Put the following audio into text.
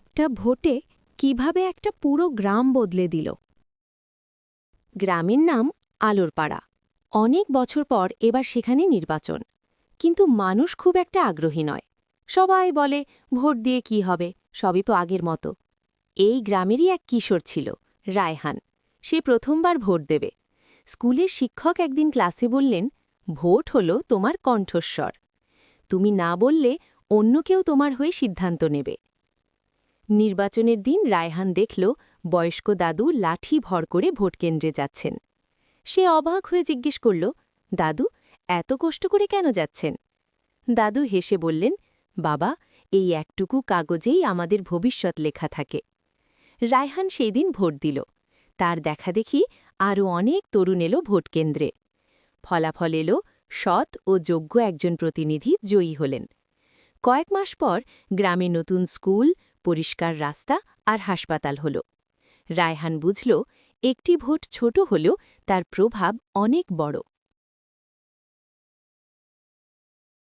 একটা ভোটে কীভাবে একটা পুরো গ্রাম বদলে দিল? গ্রামের নাম আলোরপাড়া। অনেক বছর পর এবার সেখানে নির্বাচন। কিন্তু মানুষ খুব একটা আগ্রহী নয়। সবাই বলে, ভোট দিয়ে কি হবে? সবই তো আগের মতো। এই গ্রামেরই এক কিশোর ছিল, রায়হান। সে প্রথমবার ভোট দেবে। স্কুলের শিক্ষক একদিন ক্লাসে বললেন, ভোট হলো তোমার কণ্ঠস্বর। তুমি না বললে অন্য কেউ তোমার হয়ে সিদ্ধান্ত নেবে। নির্বাচনের দিন রায়হান দেখল বয়স্ক দাদু লাঠি ভর করে ভোটকেন্দ্রে যাচ্ছেন। সে অবাক হয়ে জিজ্ঞেস করল, দাদু, এত কষ্ট করে কেন যাচ্ছেন? দাদু হেসে বললেন, বাবা, এই একটুকু কাগজেই আমাদের ভবিষ্যৎ লেখা থাকে। রায়হান সেই দিন ভোট দিল। তার দেখা দেখি আরও অনেক তরুণ এলো ভোটকেন্দ্রে ফলাফল এলো সৎ ও যোগ্য একজন প্রতিনিধি জয়ী হলেন। কয়েক মাস পর গ্রামে নতুন স্কুল পরিষ্কার রাস্তা আর হাসপাতাল হল। রায়হান বুঝল, একটি ভোট ছোট হলেও তার প্রভাব অনেক বড়।